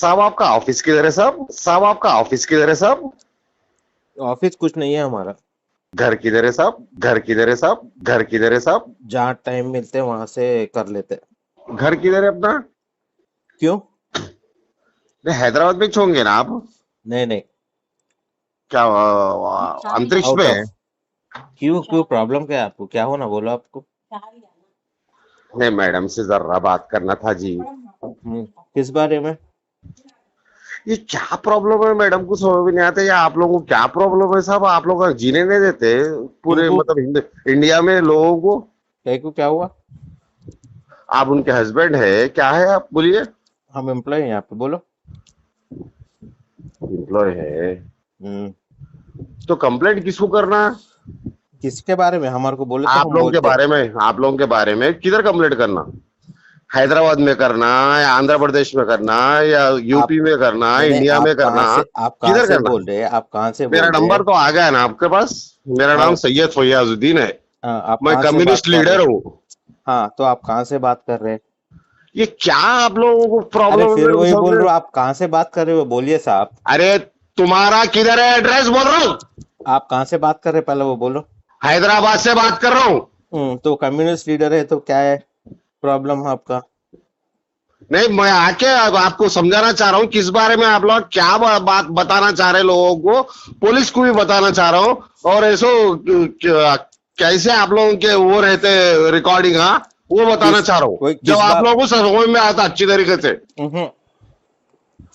साहब आपका ऑफ़िस किधर है साहब? साहब आपका ऑफ़िस किधर है साहब? ऑफ़िस कुछ नहीं है हमारा। घर किधर है साहब? घर किधर है साहब? घर किधर है साहब? जहाँ टाइम मिलते हैं वहाँ से कर लेते हैं। घर किधर है अपना? क्यों? नहीं, हैदराबाद में होंगे ना आप? नहीं नहीं। क्या अंतरिक्ष में? है? क्यों क्यों प्रॉब्लम क्या है आपको? क्या हो ना बोलो आपको। नहीं मैडम से जरा बात करना था जी। हम्म, किस बारे में? ये क्या प्रॉब्लम है मैडम? को समझ में नहीं आता। या आप लोगों को क्या प्रॉब्लम है साहब? आप लोग जीने नहीं देते? पूरे मतलब इंडिया में लोगों को? क्या को क्या हुआ? आप उनके हस्बैंड है? क्या है आप? बोलिए। हम एम्प्लॉय हैं यहाँ पे बोलो। एम्प्लॉय है। हम्म, तो कंप्लेंट किसको करना? किसके बारे में? हमारे को बोले तो आप लोगों के बारे में आप लोगों के बारे में किधर कंप्लेंट करना? हैदराबाद में करना या आंध्र प्रदेश में करना या यूपी में करना इंडिया में करना आप कहाँ किधर से करना? बोल रहे हैं? आप कहाँ से मेरा नंबर तो आ गया ना आपके पास? मेरा नाम हाँ। सैयद फैयाजुद्दीन है। हाँ, आप मैं कम्युनिस्ट लीडर हूँ? हाँ। तो आप कहाँ से बात कर रहे हैं? ये क्या आप लोगों को प्रॉब्लम फिर वही बोल रहे हो आप कहाँ से बात कर रहे हो? बोलिए साहब। अरे तुम्हारा किधर है एड्रेस बोल रहा हूँ? आप कहाँ से बात कर रहे हैं? पहले वो बोलो। हैदराबाद से बात कर रहा हूँ। हम्म, तो कम्युनिस्ट लीडर है तो क्या है? प्रॉब्लम आपका? नहीं मैं आके आपको समझाना चाह रहा हूँ किस बारे में आप लोग क्या बात बताना चाह रहे लोगों को। पुलिस को भी बताना चाह रहा हूँ। और ऐसो कैसे आप लोगों के वो रहते रिकॉर्डिंग हाँ? वो बताना चाह रहा हूँ। जब आप लोगों को समझ में आता अच्छी तरीके से। हम्म,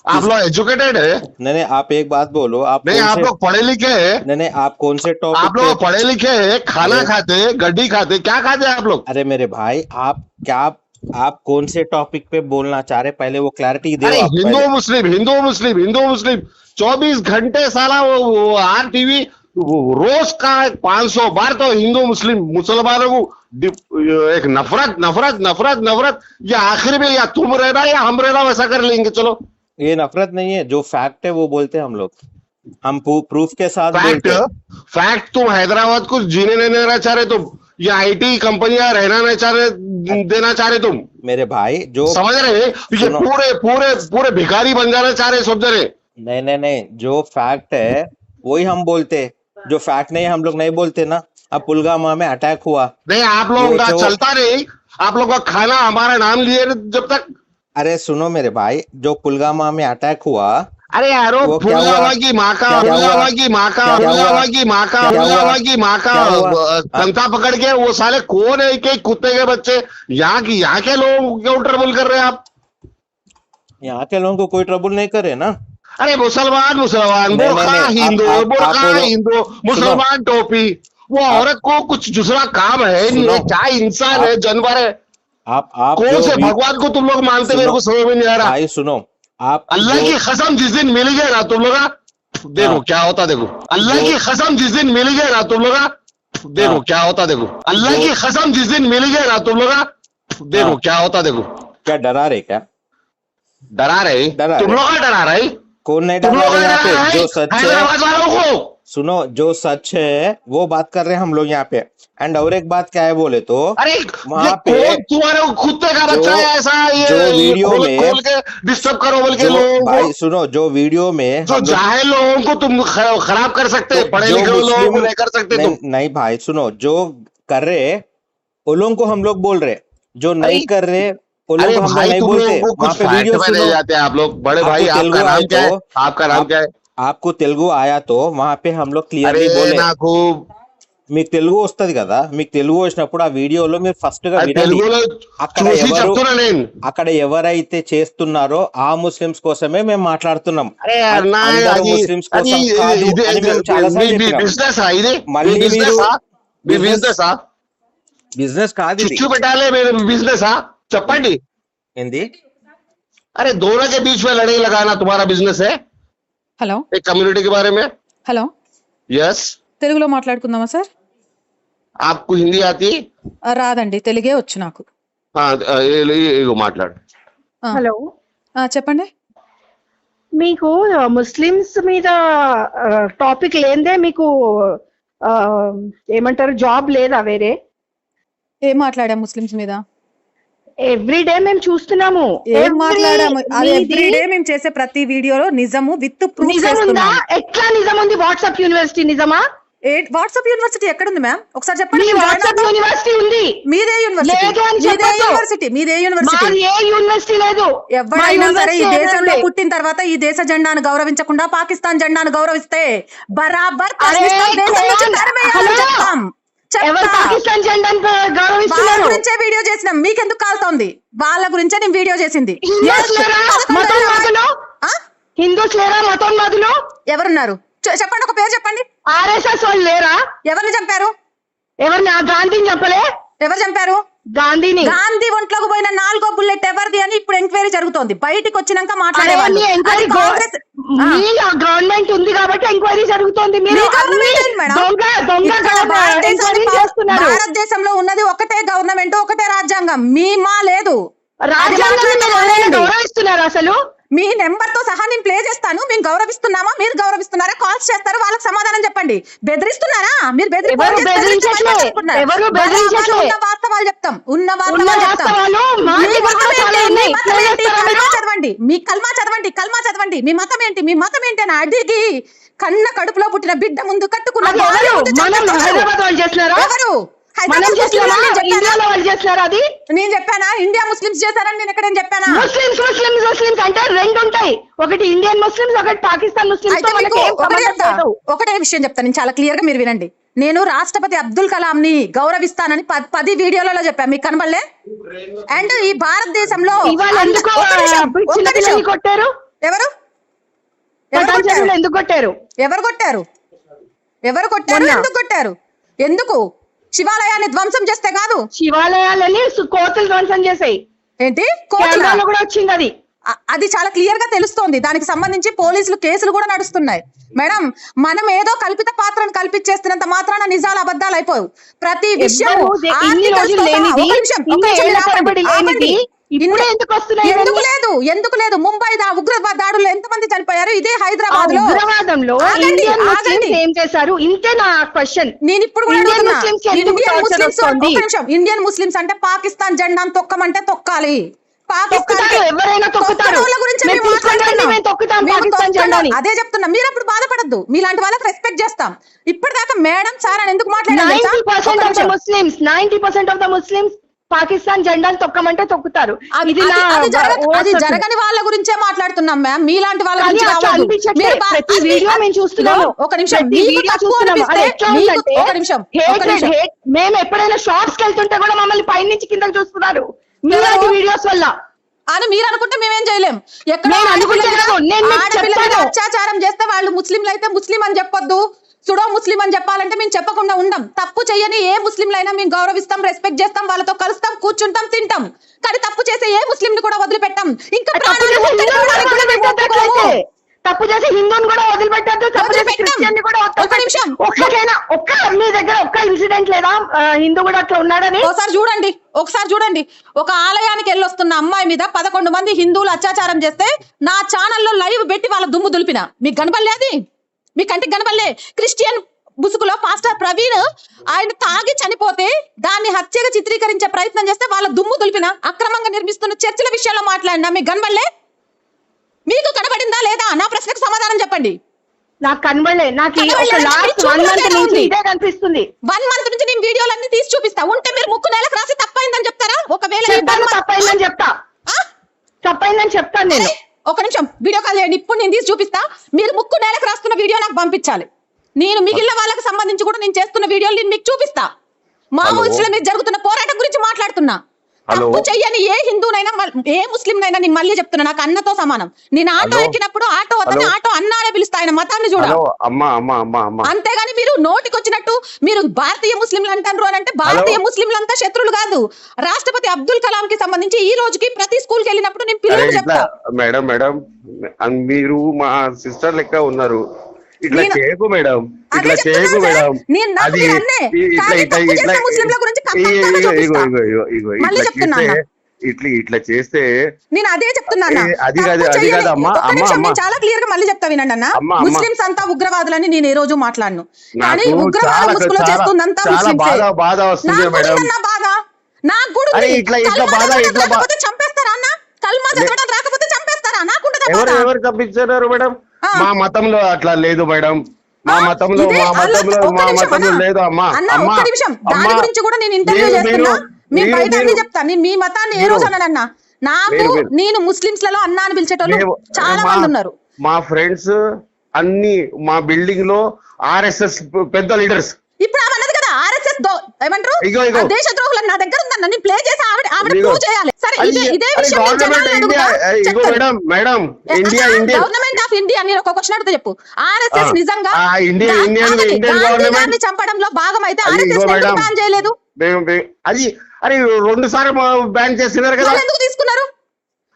आप लोग एजुकेटेड है? नहीं नहीं आप एक बात बोलो आप नहीं आप लोग पढ़े लिखे हैं? नहीं नहीं आप कौन से आप लोग पढ़े लिखे हैं? खाना खाते हैं? गड्डी खाते क्या खाते हैं आप लोग? अरे मेरे भाई आप क्या आप कौन से टॉपिक पे बोलना चाह रहे पहले वो क्लैरिटी दे हिंदू मुस्लिम हिंदू मुस्लिम हिंदू मुस्लिम चौबीस घंटे साला वो, वो आर टीवी रोज का पाँच सौ बार तो हिंदू मुस्लिम मुसलमानों को एक नफरत नफरत नफरत नफरत या आखिर में या तुम रहना या हम रहना वैसा कर लेंगे चलो। ये नफरत नहीं है जो फैक्ट है वो बोलते हैं हम लोग। हम प्रूफ के साथ फैक्ट फैक्ट तुम हैदराबाद को जीने नहीं देना चाह रहे तुम या आईटी कंपनियाँ रहना नहीं चाह रहे देना चाह रहे तुम? मेरे भाई जो समझ रहे ये पूरे पूरे पूरे भिखारी बन जाना चाह रहे सब जने नहीं नहीं नहीं जो फैक्ट है वही हम बोलते जो फैक्ट नहीं हम लोग नहीं बोलते ना। अब पुलगामा में अटैक हुआ। नहीं आप लोगों का चलता नहीं। आप लोगों का खाना हमारा नाम लिए जब तक अरे सुनो मेरे भाई जो पुलगामा में अटैक हुआ अरे यारो वो पुलवामा की माँ का पुलवामा की माँ का पुलवामा की माँ का क्या पुलवामा की माँ का? अ, कंता पकड़ के वो साले कौन है? एक कुत्ते के बच्चे। यहाँ की यहाँ के लोग क्यों ट्रबल कर रहे हैं आप? यहाँ के लोगों को कोई ट्रबल नहीं करे ना। अरे मुसलमान मुसलमान बुरखा हिंदू बुरखा हिंदू मुसलमान टोपी। वो औरत को कुछ दूसरा काम है नहीं है। क्या इंसान है? जानवर है। आप आप कौन से भगवान को तुम लोग मानते मेरे को समझ में नहीं आ रहा। भाई सुनो आप अल्लाह की कसम जिस दिन मिल गया ना तुम लोग देखो हाँ। क्या होता देखो। अल्लाह की कसम जिस दिन मिल गया ना तुम लोग देखो हाँ। क्या होता देखो। अल्लाह की कसम जिस दिन मिल गया ना तुम लोग देखो हाँ। क्या होता देखो। क्या डरा रहे क्या? डरा रहे? डरा तुम लोग डरा रहे कौन नहीं डरा रहे जो रहे सच है हैदराबाद वालों को? सुनो जो सच है वो बात कर रहे हैं हम लोग यहाँ पे। एंड और एक बात क्या है बोले तो अरे वहाँ पे तुम्हारे कुत्ते का जो- बच्चा है ऐसा ये जो वीडियो खोल में- खोल के डिस्टर्ब करो बोल के लोगों भाई सुनो जो वीडियो में जो लोग- जाहिल लोगों को तुम खराब कर सकते तो पढ़े लिखे लोगों को नहीं कर सकते नहीं, तुम। नहीं भाई सुनो जो कर रहे उन लोगों को हम लोग बोल रहे। जो नहीं कर रहे अरे भाई नहीं तुम बोलते लोगों कुछ पे वीडियो फैक्ट में ले जाते हैं आप लोग। बड़े भाई आपका नाम क्या है? तो आपका नाम क्या है? आपको తెలుగు आया तो वहां पे हम लोग క్లియర్లీ అరే बोले నాకు మీకు తెలుగు వస్తది కదా మీకు తెలుగు వచ్చినప్పుడు ఆ వీడియోలో మీరు ఫస్ట్ గా అది వినండి తెలుగులో అక్కడ చూసి ఎవరు చెప్తున్నా నేను అక్కడ ఎవరైతే చేస్తున్నారో ఆ ముస్లిమ్స్ కోసమే మేము మాట్లాడుతున్నాం అరే అ- అన్నా అందరూ అది ముస్లిమ్స్ అది కోసం కాదు ఇది అని మేము చాలా మీ సార్లు చెప్పినాం బిజినెస్ ఇది మళ్ళీ మీ మీరు బిజినెస్ మీ business- బిజినెస్ బిజినెస్ కాదు ఇది చిచ్చు పెట్టాలి మీరు బిజినెస్ చెప్పండి ఏంది अरे दोनों के बीच में लड़ाई लगाना तुम्हारा बिजनेस है హలో एक कम्युनिटी के बारे में హలో यस తెలుగులో మాట్లాడుకుందామా సార్ आपको हिंदी आती है ఆ, రాదండి తెలుగే వచ్చు నాకు हाँ ये- ये- ये మాట్లాడు ఆ, హలో ఆ, చెప్పండి మీకు ముస్లిమ్స్ మీద టాపిక్ లేదే మీకు ఆ, ఏమంటారు జాబ్ లేదా వేరే ఏం మాట్లాడా ముస్లిమ్స్ మీద ఎవ్రీ డే మేము చూస్తున్నాము. ఏం మాట్లాడాము? అది మీది ఎవ్రీ డే మేము చేసే ప్రతి వీడియోలో నిజము విత్ నిజం ఉందా ఎట్లా నిజం ఉంది వాట్సాప్ యూనివర్సిటీ నిజమా? వాట్సాప్ యూనివర్సిటీ ఎక్కడుంది మ్యామ్? ఒకసారి చెప్పండి. వాట్సాప్. యూనివర్సిటీ ఉంది. మీదే యూనివర్సిటీ. మీదే. యూనివర్సిటీ మీదే యూనివర్సిటీ. ఏ యూనివర్సిటీ లేదు. ఎవరైనా సరే ఈ దేశంలో? పుట్టిన తర్వాత ఈ దేశ జెండాను గౌరవించకుండా పాకిస్తాన్ జెండాను గౌరవిస్తే బరాబర్ ఎవరు. పాకిస్తాన్ జెండాను గౌరవిస్తున్నారు? గురించే వీడియో చేసినాం. మీకెందుకు కాలుతోంది? వాళ్ళ గురించే నేను వీడియో చేసింది. హిందూస్. లేరా మతోన్మాదులు ఎవరున్నారు? చెప్పండి ఒక పేరు చెప్పండి. ఆర్ఎస్ఎస్ వాళ్ళు లేరా? ఎవరిని చంపారు? ఎవరిని? గాంధీని చెప్పలే ఎవరు చంపారు? గాంధీని. గాంధీ ఒంట్లోకి పోయిన నాలుగో బుల్లెట్ ఎవరిది? ఇప్పుడు ఎంక్వైరీ జరుగుతోంది. బయటికి వచ్చినాక మాట్లాడేవాళ్ళు గవర్నమెంట్ ఉంది కాబట్టి ఎంక్వైరీ జరుగుతోంది. భారతదేశంలో ఉన్నది ఒకటే గవర్నమెంట్ ఒకటే రాజ్యాంగం. మీ మా లేదు లేదండి? గౌరవిస్తున్నారు అసలు? మీ నెంబర్తో సహా నేను ప్లే చేస్తాను. మేము గౌరవిస్తున్నామా? మీరు గౌరవిస్తున్నారా? కాల్స్ చేస్తారు? వాళ్ళకి సమాధానం చెప్పండి. బెదిరిస్తున్నారా? మీరు వాస్తవాలు చెప్తాం. ఉన్న వాస్తవాలు? చదవండి. మీ కల్మా చదవండి. కల్మా చదవండి. మీ మతం ఏంటి? మీ మతం ఏంటి అని అడిగి కన్న కడుపులో పుట్టిన బిడ్డ ముందు కట్టుకున్న అది భార్య ఎవరు ముందు మనం నేను చెప్పానా? ఇండియాలో వాళ్ళు చేస్తున్నారా అది? నేను చెప్పానా? ఇండియా ముస్లిమ్స్ చేశారని నేను ఎక్కడేం చెప్పానా? ముస్లిమ్స్ ముస్లిమ్స్ ముస్లిమ్స్ అంటే రెండు ఉంటాయి. ఒకటి ఇండియన్ ముస్లిమ్స్ ఒకటి పాకిస్తాన్ ముస్లిమ్స్ ఒకటే విషయం చెప్తాను నేను చాలా క్లియర్గా మీరు వినండి. నేను రాష్ట్రపతి అబ్దుల్ కలాం ని గౌరవిస్తానని పది వీడియోలలో చెప్పాను. మీకు కనబడలే? అండ్ ఈ భారతదేశంలో కొట్టారు? ఎవరు ఎందుకు కొట్టారు? ఎవరు కొట్టారు? ఎవరు కొట్టారు. ఎందుకు కొట్టారు? ఎందుకు? శివాలయాన్ని ధ్వంసం చేస్తే కాదు? శివాలయాలని కోతులు ధ్వంసం చేసాయి. ఏంటి? కోతులా? కూడా వచ్చింది అది. అది చాలా క్లియర్గా తెలుస్తోంది. దానికి సంబంధించి పోలీసులు కేసులు కూడా నడుస్తున్నాయి. మేడం మనం ఏదో కల్పిత పాత్రను కల్పించేస్తున్నంత మాత్రాన నిజాలు అబద్ధాలు అయిపోవు. ప్రతి విషయం ఇప్పుడే ఎందుకు వస్తున్నాయి ఎందుకు? లేదు? ఎందుకు లేదు? ముంబై దా ఉగ్రవాద దాడుల్లో ఎంతమంది చనిపోయారు? ఇదే హైదరాబాద్లో ఉగ్రవాదంలో ఏం చేశారు? ఇంతే నా క్వశ్చన్. నేను ఇప్పుడు ఇండియన్. ముస్లిమ్స్ ఇండియన్ ముస్లిమ్స్ అంటే పాకిస్తాన్ జెండాను తొక్కమంటే తొక్కాలి. అదే చెప్తున్నా. మీరు అప్పుడు బాధపడద్దు. మీలాంటి వాళ్ళకి రెస్పెక్ట్ చేస్తాం. ఇప్పటిదాకా మేడం సార్ అని ఎందుకు మాట్లాడారు పాకిస్తాన్ జెండాను తొక్కమంటే తొక్కుతారు. అది ఇది. జరగని వాళ్ళ గురించే మాట్లాడుతున్నాం మ్యామ్. మీలాంటి వాళ్ళ గురించి ప్రతి వీడియో మేము చూస్తున్నాము. ఒక నిమిషం. ఒక. మేము ఎప్పుడైనా షాప్స్కి వెళ్తుంటే కూడా మమ్మల్ని పైనుంచి కిందకి చూస్తున్నారు. మీలాంటి వీడియోస్ వల్ల. అని మీరు అనుకుంటే మేమేం చేయలేం. ఎక్కడ కాదు. అత్యాచారం చేస్తే వాళ్ళు ముస్లింలు అయితే ముస్లిం అని చెప్పొద్దు. సుడో ముస్లిం అని చెప్పాలంటే మేము చెప్పకుండా ఉండం. తప్పు చేయని ఏ ముస్లింలైనా మేము గౌరవిస్తాం రెస్పెక్ట్ చేస్తాం వాళ్ళతో కలుస్తాం కూర్చుంటాం తింటాం. కానీ తప్పు చేసే ఏ ముస్లిం ని కూడా వదిలిపెట్టాం. ఇంకా తప్పు చేసే పోతే హిందువుని కూడా వదిలిపెట్టొద్దు. తప్పు చేసే. క్రిస్టియన్ కూడా ఒక్క మీ దగ్గర ఒక్క ఇన్సిడెంట్ లేదా హిందూ కూడా అట్లా ఉన్నాడని? ఒకసారి చూడండి ఒకసారి చూడండి. ఒక ఆలయానికి వెళ్ళొస్తున్న అమ్మాయి మీద పదకొండు మంది హిందువులు అత్యాచారం చేస్తే నా ఛానల్లో లైవ్ పెట్టి వాళ్ళ దుమ్ము దులిపిన. మీకు కనబడలే అది? మీ కంటికి కనబడలే క్రిస్టియన్ ముసుగులో పాస్టర్ ప్రవీణ్ ఆయన తాగి చనిపోతే దాన్ని హత్యగా చిత్రీకరించే ప్రయత్నం చేస్తే వాళ్ళ దుమ్ము దులిపిన అక్రమంగా నిర్మిస్తున్న చర్చిల విషయంలో మాట్లాడినా మీకు కనబడలే మీకు కనబడిందా లేదా? నా ప్రశ్నకు సమాధానం చెప్పండి. నాకు కనబడలే నాకు వన్ మంత్ నుంచి? ఇదే కనిపిస్తుంది. వన్ మంత్ నుంచి నేను వీడియోలన్నీ తీసి చూపిస్తా. ఉంటే మీరు ముక్కు నెలకు రాసి తప్పైందని చెప్తారా? ఒకవేళ తప్పైందని చెప్తా? తప్పైందని చెప్తాను నేను. ఒక నిమిషం వీడియో కాల్ చేయండి. ఇప్పుడు నేను తీసి చూపిస్తా. మీరు ముక్కు నేలకు రాస్తున్న వీడియో నాకు పంపించాలి. నేను మిగిలిన వాళ్ళకి సంబంధించి కూడా నేను చేస్తున్న వీడియోలు నేను మీకు చూపిస్తా. మావోయిస్టుల మీద జరుగుతున్న పోరాటం గురించి మాట్లాడుతున్నా. తప్పు చెయ్యని ఏ హిందూనైనా ఏ ముస్లింనైనా నేను మళ్ళీ చెప్తున్నా నాకు అన్నతో సమానం. నేను ఆటో. ఎక్కినప్పుడు ఆటో హలో. ఆటో అన్న అనే పిలుస్తా ఆయన మతాన్ని చూడ. అంతేగాని మీరు నోటికి వచ్చినట్టు మీరు భారతీయ ముస్లింలు అంటారు అని అంటే భారతీయ ముస్లింలంతా శత్రులు కాదు. రాష్ట్రపతి అబ్దుల్ కలాం కి సంబంధించి ఈ రోజుకి ప్రతి స్కూల్కి వెళ్ళినప్పుడు నేను ఇట్లా చెప్తా. మేడం మేడం మీరు మా సిస్టర్ లెక్క ఉన్నారు. ఇట్లా చేయకు మేడం ఇట్లా చేయకు. మేడం అది ఇట్లా ఇట్లా ఇట్లా ఇగో ఇగో ఇగో. ఇగో ఇట్లా చేస్తే. ఇట్లా ఇట్లా చేస్తే నేను అదే చెప్తున్నా అన్న. ఏ, అది కాదు, అది కాదు అమ్మా, చాలా క్లియర్గా మళ్ళీ చెప్తా వినండి అన్న. ముస్లిమ్స్ అంతా ఉగ్రవాదులని నేను ఏ రోజు మాట్లాడను కానీ ఉగ్రవాద ముసుగులో చేస్తుందంతా ముస్లింసే. బాధ బాధ వస్తుంది మేడం బాధ నాకు కూడా ఇట్లా- ఇట్లా బాధ, ఇట్లా చంపేస్తారా అన్న కల్మా చదవడం రాకపోతే చంపేస్తారా నాకుండదా ఎవరు? ఎవరు తప్పించారు మేడం. మా మతంలో అట్లా లేదు మేడం. మా మతంలో మా మతంలో మా మతంలో అన్న. లేదు అమ్మా అన్న అమ్మా దాని. గురించి కూడా నేను ఇంటర్వ్యూ చేస్తున్నా. మీరు- బయట అన్ని నేను మీ మతాన్ని ఏ రోజు అన్నానన్న నాకు నేను ముస్లింస్లలో అన్న అని పిలిచేటోళ్ళు చాలా మా- మంది ఉన్నారు. మా ఫ్రెండ్స్ అన్ని మా బిల్డింగ్లో ఆర్ఎస్ఎస్ పెద్ద లీడర్స్. ఇప్పుడు ఆమె అన్నది కదా ఆర్ఎస్ఎస్ ఏమంటారు? దేశ ద్రోహులు నా దగ్గర ఉందన్న నేను ప్లే చేసి ఆవిడ ఆవిడ. ప్రూవ్ చేయాలి. సరే ఇదే ఇదే విషయం నేను గవర్నమెంట్ జనాలను ఇండియా అడుగుతా, ఇగో చెప్తాను. Madam madam India India government of India నేను ఒక క్వశ్చన్ అడుగుతా చెప్పు. ఆర్ఎస్ఎస్ ఆ, నిజంగా ఆ, ఇండియా- గా- ఇండియన్- ఆగండి, ఇండియన్ గాంధీ గవర్నమెంట్- గారిని చంపడంలో భాగం అయితే అది ఆర్ఎస్ఎస్ ఇదిగో ఎందుకు మేడం. బ్యాన్ చేయలేదు? మేము- మేము- అది అరే రెండు సార్లు బ్యాన్ చేస్తున్నారు కదా. వాళ్ళు ఎందుకు తీసుకున్నారు?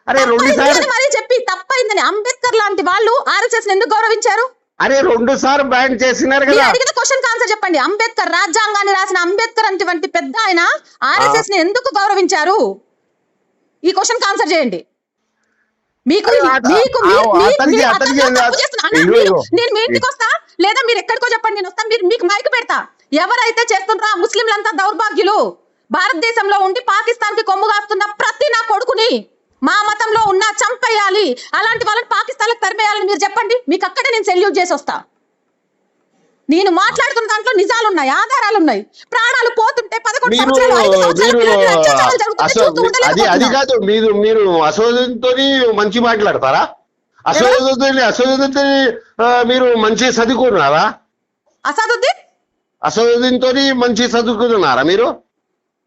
అరే రెండు తప్పైంది సార్లు అని మరీ? చెప్పి తప్పైందని అంబేద్కర్ లాంటి వాళ్ళు ఆర్ఎస్ఎస్ ఎందుకు గౌరవించారు? అరే రెండు సార్లు బ్యాన్ చేస్తున్నారు మీరు కదా. అడిగిన క్వశ్చన్ ఆన్సర్ చెప్పండి. అంబేద్కర్ రాజ్యాంగాన్ని రాసిన అంబేద్కర్ అటువంటి పెద్ద ఆయన ఆర్ఎస్ఎస్ని ఎందుకు గౌరవించారు? ఈ క్వశ్చన్ ఆన్సర్ చేయండి. మీకు మీకు. నేను మీ ఇంటికి వస్తా? లేదా మీరు ఎక్కడికో చెప్పండి నేను వస్తా. మీరు మీకు మైక్ పెడతా. ఎవరైతే చేస్తుండ్రో ఆ ముస్లింలంతా దౌర్భాగ్యులు భారతదేశంలో ఉండి పాకిస్తాన్కి కొమ్ము కాస్తున్న ప్రతి నా కొడుకుని మా మతంలో ఉన్న చంపేయాలి. అలాంటి వాళ్ళని పాకిస్తాన్ తరిమేయాలని మీరు చెప్పండి. మీకు అక్కడే నేను సెల్యూట్ చేసి వస్తా. నేను మాట్లాడుతున్న దాంట్లో నిజాలు ఉన్నాయి ఆధారాలు ఉన్నాయి ప్రాణాలు పోతుంటే పదకొండు సంవత్సరాలు ఐదు సంవత్సరాలు అది అది. కాదు మీరు మీరు అసోదంతో మంచి మాట్లాడతారా? అసోదంతో అసోదంతో మీరు మంచి చదువుకున్నారా? అసాదుద్దీన్? అసోదంతో మంచి చదువుకున్నారా మీరు?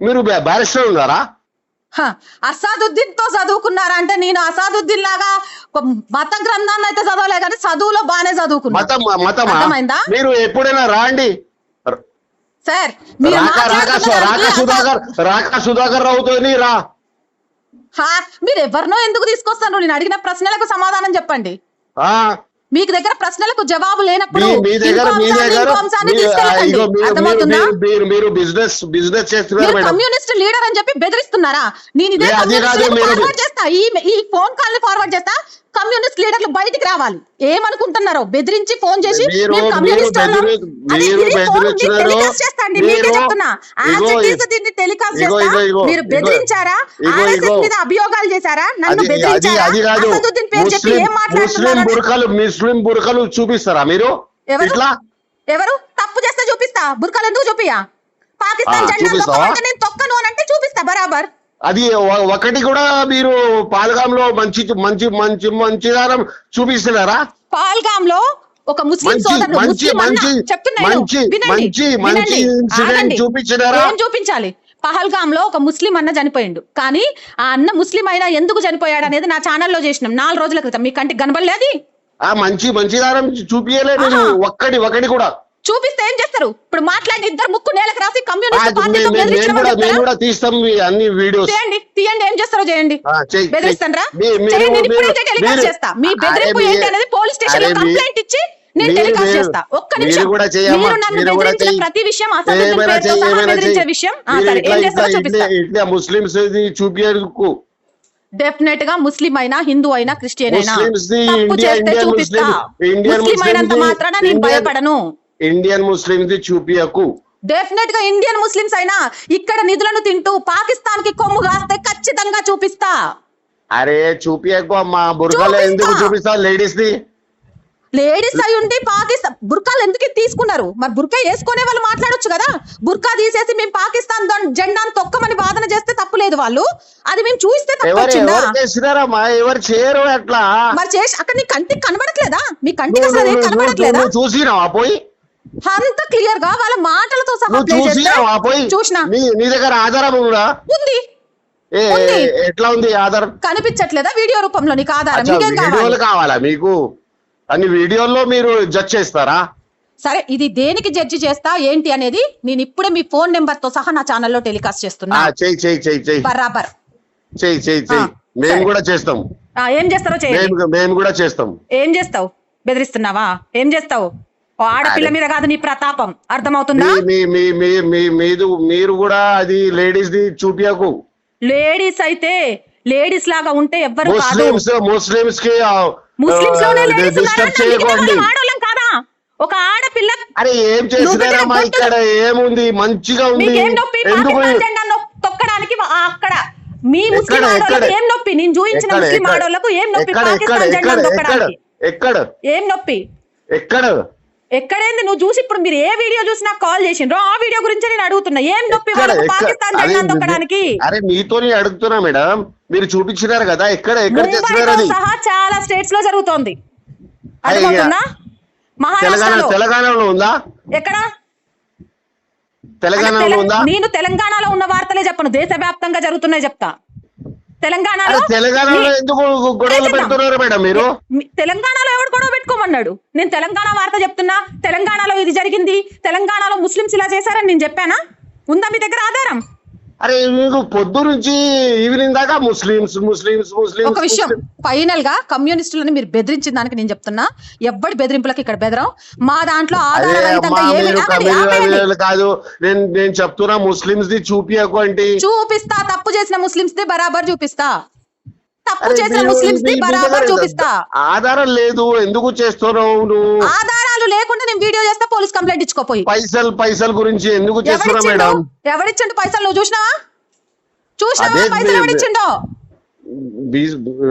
మీరు బ్యారిస్టర్ ఉన్నారా? హ, అసాదుద్దీన్తో చదువుకున్నారా? అంటే నేను అసాదుద్దీన్ లాగా మత గ్రంథాన్ని అయితే చదవలే కానీ చదువులో బాగానే చదువుకున్నా? మీరు ఎప్పుడైనా రాండి. సార్ సుధాకర్ రా. మీరు ఎవరినో ఎందుకు తీసుకొస్తారు నేను అడిగిన ప్రశ్నలకు సమాధానం చెప్పండి. మీకు దగ్గర ప్రశ్నలకు జవాబు లేనప్పుడు మీ దగ్గర మీ దగ్గర మీరు- మీరు బిజినెస్ బిజినెస్ చేస్తున్నారు కమ్యూనిస్ట్ లీడర్ అని చెప్పి బెదిరిస్తున్నారా? నేను ఇదే చేస్తా. ఈ ఈ ఫోన్ కాల్ని ఫార్వర్డ్ చేస్తా. కమ్యూనిస్ట్ లీడర్లు బయటికి రావాలి. ఏమనుకుంటున్నారో బెదిరించి ఫోన్ చేసి కమ్యూనిస్ట్. టెలికాస్ట్ మీకే చెప్తున్నా. దీన్ని టెలికాస్ట్ చేస్తా. మీరు బెదిరించారా? ఆర్ఎస్ఎస్. మీద అభియోగాలు చేశారా? నన్ను బెదిరించారా? అది కాదు. అసదుద్దీన్ పేరు చెప్పి ముస్లిం ఏం బురకలు ముస్లిం బురకలు చూపిస్తారా మీరు? ఎవరు? ఎవరు? తప్పు చేస్తే చూపిస్తా. బుర్కాలు ఎందుకు చూపియా పాకిస్తాన్ జెండా నేను తొక్కను అని అంటే చూపిస్తా. బరాబర్. అది ఒకటి కూడా మీరు పాలగాంలో మంచి మంచి మంచి మంచి దారం చూపిస్తున్నారా? పాల్గామ్లో ఒక ముస్లిం సోదరుడు మంచి- ముస్లిం అన్న మంచి- చెప్తున్నా నేను. మంచి- వినండి, మంచి- మంచి వినండి, incident ఆగండి. చూపించినారా? ఏం చూపించాలి? పహల్గామ్లో ఒక ముస్లిం అన్న చనిపోయిండు. కానీ ఆ అన్న ముస్లిం అయినా ఎందుకు చనిపోయాడు అనేది నా ఛానల్లో చేసినాం. నాలుగు రోజుల క్రితం. మీ కంటికి కనబడలేదు ఆ మంచి మంచి దారం చూపించలే నేను. ఆహా. ఒక్కడి ఒకటి కూడా. చూపిస్తే ఏం చేస్తారు? ఇప్పుడు మాట్లాడి ఇద్దరు ముక్కు నేలకు రాసి కమ్యూనిస్ట్ పార్టీతో తీస్తాం అన్ని వీడియోస్. తీయండి తీయండి ఏం చేస్తారో చేయండి. బెదిరిస్తారా టెలికాస్ట్ చేస్తా. మీ అరే బెదిరింపు మీ- ఏంటి అనేది పోలీస్ స్టేషన్లో కంప్లైంట్ ఇచ్చి నేను టెలికాస్ట్ చేస్తా. ఒక్క నిమిషం. మీరు నన్ను బెదిరించిన. ప్రతి విషయం బెదిరించే సరే ఏం చేస్తారో చూపిస్తా. చూపించకు డెఫినెట్గా ముస్లిం అయినా హిందూ అయినా క్రిస్టియన్ అయినా తప్పు చేస్తే చూపిస్తా. ముస్లిం అయినంత మాత్రాన నేను భయపడను. ఇండియన్ ముస్లిం ది చూపియకు. డెఫినెట్గా ఇండియన్ ముస్లిమ్స్ అయినా ఇక్కడ నిధులను తింటూ పాకిస్తాన్కి కొమ్ము కాస్తే ఖచ్చితంగా చూపిస్తా. అరే చూపియకు అమ్మా. బుర్ఖాలు చూపిస్తా. ఎందుకు చూపిస్తా? లేడీస్ ది లేడీస్ అయి ఉండి పాకిస్తాన్ బుర్కాలు ఎందుకు తీసుకున్నారు? మరి బుర్కా వేసుకునే వాళ్ళు మాట్లాడొచ్చు కదా? బుర్కా తీసేసి మేము పాకిస్తాన్ జెండాను తొక్కమని వాదన చేస్తే తప్పు లేదు వాళ్ళు. అది మేము చూస్తే ఎవరు చేయరు అట్లా. మరి చేసి అక్కడ నీ కంటికి కనబడట్లేదా? మీ కంటికి అసలు కనబడట్లేదా? చూసినావా పోయి? అంత క్లియర్గా వాళ్ళ మాటలతో సహా చూసిన నీ దగ్గర ఆధారం ఉందా? ఉంది. ఎట్లా ఉంది ఆధారం? కనిపించట్లేదా వీడియో రూపంలో నీకు ఆధారం? వీడియోలు కావాలా? మీకు? అన్ని వీడియోల్లో మీరు జడ్జ్ చేస్తారా? సరే ఇది దేనికి జడ్జి చేస్తా ఏంటి అనేది నేను ఇప్పుడే మీ ఫోన్ నెంబర్తో సహా నా ఛానల్లో టెలికాస్ట్ చేస్తున్నా. ఆ, చెయ్యి చెయ్యి చెయ్యి చెయ్యి. బరాబర్. చెయ్యి చెయ్యి ఆ, మేము. కూడా చేస్తాం. ఏం చేస్తారో చేయండి మేము కూడా చేస్తాం. ఏం చేస్తావు? బెదిరిస్తున్నావా? ఏం చేస్తావు? ఆడపిల్ల. మీద కాదు నీ ప్రతాపం. అర్థమవుతుందా? మీరు కూడా అది లేడీస్ ది చూపియకు. లేడీస్ అయితే లేడీస్ లాగా ఉంటే ఎవ్వరు ముస్లిమ్స్ ముస్లిమ్స్కి ముస్లిమ్స్లోనే లేడీస్ డిస్టర్బ్ చేయకండి. కాదా? ఒక ఆడపిల్ల అరే ఏం నువ్వు ఇక్కడ? ఏముంది? మంచిగా ఉంది. ఎందుకు? తొక్కడానికి అక్కడ. మీ ముస్లిం ఏం నొప్పి? నేను చూపించిన ముస్లిం ఆడోళ్ళకు ఏం నొప్పి? పాకిస్తాన్ జెండా తొక్కడానికి. ఎక్కడ? ఏం నొప్పి? ఎక్కడ? ఎక్కడేంది? నువ్వు చూసి ఇప్పుడు మీరు ఏ వీడియో చూసినా కాల్ చేసిండ్రో? ఆ వీడియో గురించి నేను అడుగుతున్నా. ఏం నొప్పి పాకిస్తాన్ జెండా తొక్కడానికి? అరే మీతోనే అడుగుతున్నా మేడం. మీరు చూపించినారు కదా ఎక్కడ ఎక్కడ చేస్తున్నారు ముంబైతో అది? సహా చాలా స్టేట్స్లో జరుగుతోంది. అర్థమవుతుందా? మహారాష్ట్రలో. తెలంగాణలో ఉందా? ఎక్కడ? తెలంగాణలో తెల- ఉందా? నేను తెలంగాణలో ఉన్న వార్తలే చెప్పను. దేశవ్యాప్తంగా జరుగుతున్నాయి చెప్తా. తెలంగాణలో తెలంగాణలో ఎందుకు గొడవలు. పెడుతున్నారు మేడం మీరు? తెలంగాణలో ఎవడు గొడవ పెట్టుకోమన్నాడు? నేను తెలంగాణ వార్త చెప్తున్నా తెలంగాణలో ఇది జరిగింది తెలంగాణలో ముస్లిమ్స్ ఇలా చేశారని నేను చెప్పానా? ఉందా మీ దగ్గర ఆధారం? అరే మీకు పొద్దు నుంచి ఈవినింగ్ దాకా ముస్లిమ్స్ ముస్లిమ్స్ ముస్లిమ్స్ ఒక విషయం. ఫైనల్గా కమ్యూనిస్టులని మీరు బెదిరించిన దానికి నేను చెప్తున్నా. ఎవ్వడి బెదిరింపులకు ఇక్కడ బెదరం. మా దాంట్లో కాదు నేను నేను చెప్తున్నా ముస్లిమ్స్ ది చూపియకు అంటే చూపిస్తా తప్పు చేసిన ముస్లిమ్స్ ది బరాబర్ చూపిస్తా. తప్పు చేసిన ముస్లిమ్స్ మీ బరాబర్ చూపిస్తా. ఆధారం లేదు ఎందుకు చేస్తున్నావు నువ్వు? ఆధారాలు లేకుండా నేను వీడియో చేస్తా పోలీస్ కంప్లైంట్ ఇచ్చుకోపోయి పైసలు పైసలు గురించి ఎందుకు చేస్తున్నా ఎవరిచ్చిండు మేడం? ఎవరిచ్చిండు పైసలు నువ్వు చూసినావా? చూసినావా? పైసలు ఎవరిచ్చిండో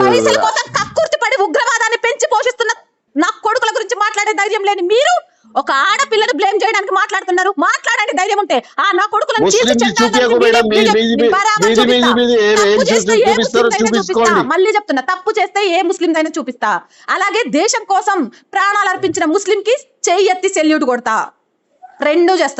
పైసల కోసం కక్కుర్తి పడి ఉగ్రవాదాన్ని పెంచి పోషిస్తున్న నా కొడుకుల గురించి మాట్లాడే ధైర్యం లేని మీరు ఒక ఆడపిల్లని బ్లేమ్ చేయడానికి మాట్లాడుతున్నారు. మాట్లాడండి ధైర్యం ఉంటే. ఆ నా కొడుకులను. మళ్ళీ చెప్తున్నా తప్పు చేస్తే ఏ ముస్లిం అయినా చూపిస్తా. అలాగే దేశం కోసం ప్రాణాలు అర్పించిన ముస్లిం కి చెయ్యి ఎత్తి సెల్యూట్ కొడతా. రెండు చేస్తా.